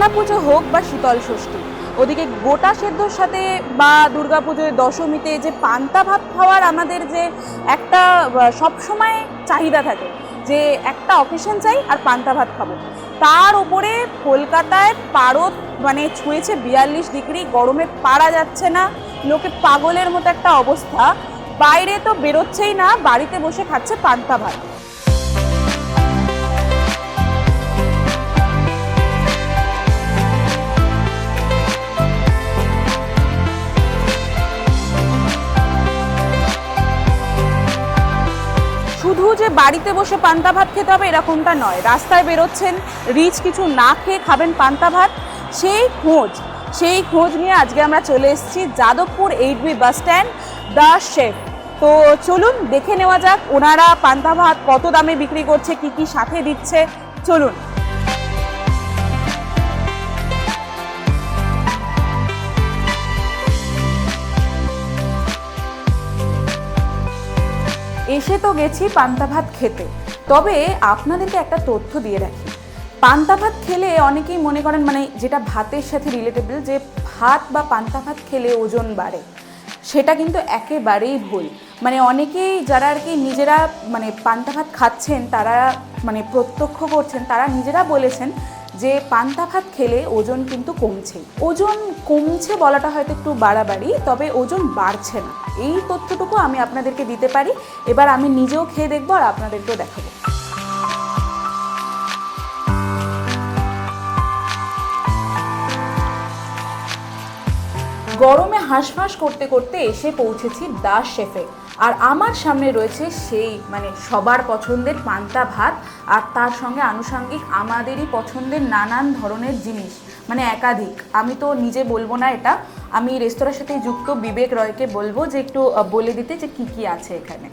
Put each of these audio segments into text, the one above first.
রান্না পুজো হোক বা শীতল ষষ্ঠী, ওদিকে গোটা সেদ্ধর সাথে বা দুর্গাপুজোয় দশমীতে যে পান্তা ভাত খাওয়ার আমাদের যে একটা সব সময় চাহিদা থাকে যে একটা অকেশন চাই আর পান্তা ভাত খাব। তার উপরে কলকাতায় পারদ মানে ছুঁয়েছে বিয়াল্লিশ ডিগ্রি, গরমে পারা যাচ্ছে না, লোকে পাগলের মতো একটা অবস্থা, বাইরে তো বেরোচ্ছেই না, বাড়িতে বসে খাচ্ছে পান্তা ভাত। যে বাড়িতে বসে পান্তা ভাত খেতে হবে এরকমটা নয়। রাস্তায় বেরোচ্ছেন, রিচ কিছু না খেয়ে খাবেন পান্তা ভাত। সেই খোঁজ সেই খোঁজ নিয়ে আজকে আমরা চলে এসেছি Jadavpur eight B bus stand, the chef. তো চলুন, দেখে নেওয়া যাক ওনারা পান্তা ভাত কত দামে বিক্রি করছে, কি কি সাথে দিচ্ছে। চলুন। এসে তো গেছি পান্তা ভাত খেতে। তবে আপনাদেরকে একটা তথ্য দিয়ে রাখি। পান্তা ভাত খেলে অনেকেই মনে করেন মানে যেটা ভাতের সাথে রিলেটেবল যে ভাত বা পান্তা ভাত খেলে ওজন বাড়ে। সেটা কিন্তু একেবারেই ভুল। মানে অনেকেই যারা আর কি নিজেরা মানে পান্তা ভাত খাচ্ছেন, তারা মানে প্রত্যক্ষ করছেন, তারা নিজেরা বলেছেন যে পান্তা ভাত খেলে ওজন কিন্তু কমছে। ওজন কমছে বলাটা হয়তো একটু বাড়াবাড়ি, তবে ওজন বাড়ছে না। এই তথ্যটুকু আমি আপনাদেরকে দিতে পারি। এবার আমি নিজেও খেয়ে দেখব আর আপনাদেরকেও দেখাবো। গরমে হাঁসফাঁস করতে করতে এসে পৌঁছেছি দাস শেফে। আর আমার সামনে রয়েছে সেই মানে সবার পছন্দের পান্তা ভাত আর তার সঙ্গে আনুষঙ্গিক আমাদেরই পছন্দের নানান ধরনের জিনিস মানে একাধিক। আমি তো নিজে বলব না এটা। আমি রেস্তোরাঁর সাথে যুক্ত বিবেক রয়কে বলব যে একটু বলে দিতে যে কি কি আছে এখানে।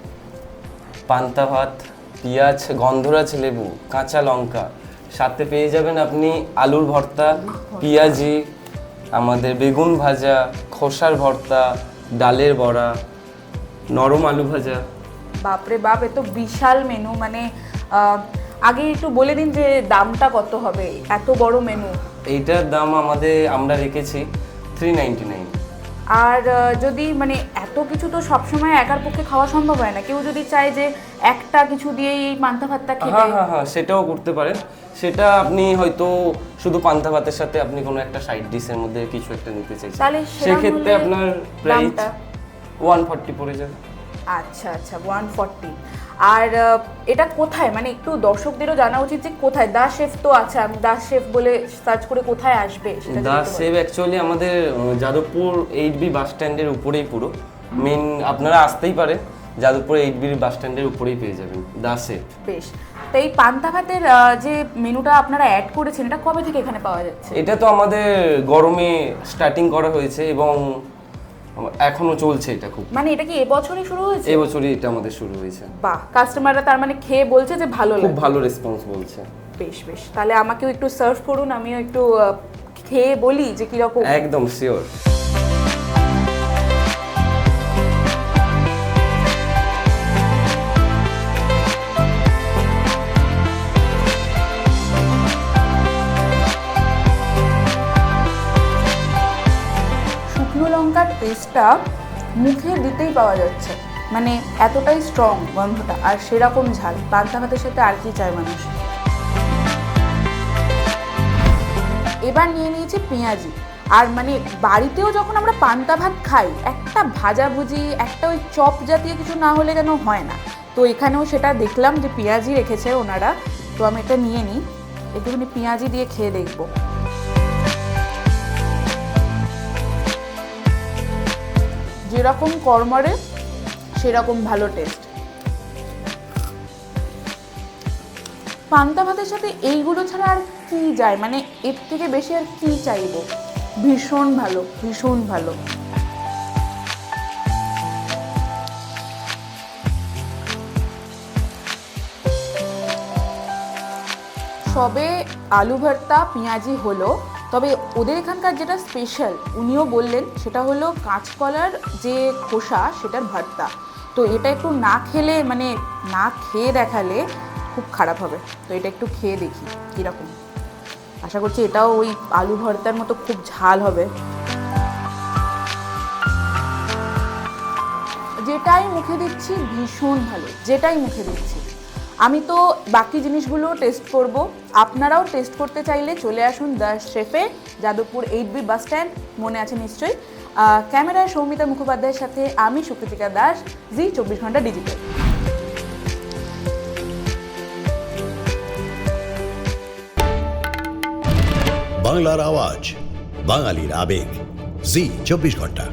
পান্তা ভাত পেঁয়াজ গন্ধরাজ লেবু কাঁচা লঙ্কা সাথে পেয়ে যাবেন আপনি আলুর ভর্তা। পেঁয়াজি আমাদের বেগুন ভাজা খোসার ভর্তা ডালের বড়া নরম আলু ভাজা। বাপরে বাপ এ তো বিশাল মেনু মানে আগে একটু বলে দিন যে দামটা কত হবে এত বড় মেনু এইটার দাম আমাদের আমরা রেখেছি থ্রি নাইনটি নাইন আর যদি মানে এত কিছু তো সবসময় একার পক্ষে খাওয়া সম্ভব হয় না। কেউ যদি চায় যে একটা কিছু দিয়ে এই পান্তা ভাতটা খেতে হ্যাঁ হ্যাঁ হ্যাঁ সেটাও করতে পারেন। সেটা আপনি হয়তো শুধু পান্তা ভাতের সাথে আপনি কোনো একটা সাইড ডিশের মধ্যে কিছু একটা নিতে চাইছেন। সেক্ষেত্রে আপনার প্রাইস? ওয়ান ফর্টি পড়ে যাবে। আচ্ছা আচ্ছা ওয়ান ফর্টি আর এটা কোথায়? মানে একটু দর্শকদেরও জানা উচিত যে কোথায়? দা শেফ তো আছে আমি দা শেফ বলে সার্চ করে কোথায় আসবে দা শেফ। অ্যাকচুয়ালি আমাদের যাদবপুর এইট বি বাস স্ট্যান্ডের উপরেই পুরো। মেন আপনারা আসতেই পারেন যাদবপুর এইট বি বাস স্ট্যান্ডের উপরেই পেয়ে যাবেন দা শেফ। বেশ। তো এই পান্তা ভাতের যে মেনুটা আপনারা অ্যাড করেছেন এটা কবে থেকে এখানে পাওয়া যাচ্ছে? এটা তো আমাদের গরমে স্টার্টিং করা হয়েছে এবং এখনও চলছে এটা খুব। মানে এটা কি এবছরই শুরু হয়েছে? এবছরই এটা আমাদের শুরু হয়েছে। বাহ কাস্টমাররা তার মানে খেয়ে বলছে যে ভালো খুব ভালো রেসপন্স বলছে। বেশ বেশ তাহলে আমাকেও একটু সার্ভ করুন আমিও একটু খেয়ে বলি যে কীরকম। একদম শিওর টেস্টটা মুখে দিতেই পাওয়া যাচ্ছে। মানে এতটাই স্ট্রং গন্ধটা, আর সেরকম ঝাল। পান্তা ভাতের সাথে আর কি চায় মানুষ? এবার নিয়ে নিয়েছি পেঁয়াজি। আর মানে বাড়িতেও যখন আমরা পান্তা ভাত খাই, একটা ভাজাভুজি, একটা ওই চপ জাতীয় কিছু না হলে যেন হয় না। তো এখানেও সেটা দেখলাম যে পেঁয়াজি রেখেছে ওনারা। তো আমি এটা নিয়ে নিই। একটুখানি পেঁয়াজি দিয়ে খেয়ে দেখব। যেরকম কর্মরে, সেরকম ভালো টেস্ট পান্তা ভাতের সাথে এইগুলো ছাড়া আর কি যায়? মানে এর থেকে বেশি আর কি চাইব? ভীষণ ভালো ভীষণ ভালো। সবে আলু ভর্তা, পেঁয়াজি হলো। তবে ওদের এখানকার যেটা স্পেশাল উনিও বললেন সেটা হলো কাঁচকলার যে খোসা সেটার ভর্তা। তো এটা একটু না খেলে মানে না খেয়ে দেখালে খুব খারাপ হবে। তো এটা একটু খেয়ে দেখি কীরকম। আশা করছি এটাও ওই আলু ভর্তার মতো খুব ঝাল হবে। যেটাই মুখে দিচ্ছি ভীষণ ভালো, যেটাই মুখে দিচ্ছি। আমি তো বাকি জিনিসগুলো টেস্ট করব। আপনারাও টেস্ট করতে চাইলে চলে আসুন the শেফে Jadavpur eight B bus stand মনে আছে নিশ্চয়ই। ক্যামেরায় সৌমিতা মুখোপাধ্যায়ের সাথে আমি সুকৃতিকা দাস, জি চব্বিশ ঘণ্টা ডিজিটাল বাংলার আওয়াজ, বাঙালির আবেগ, জি চব্বিশ ঘণ্টা।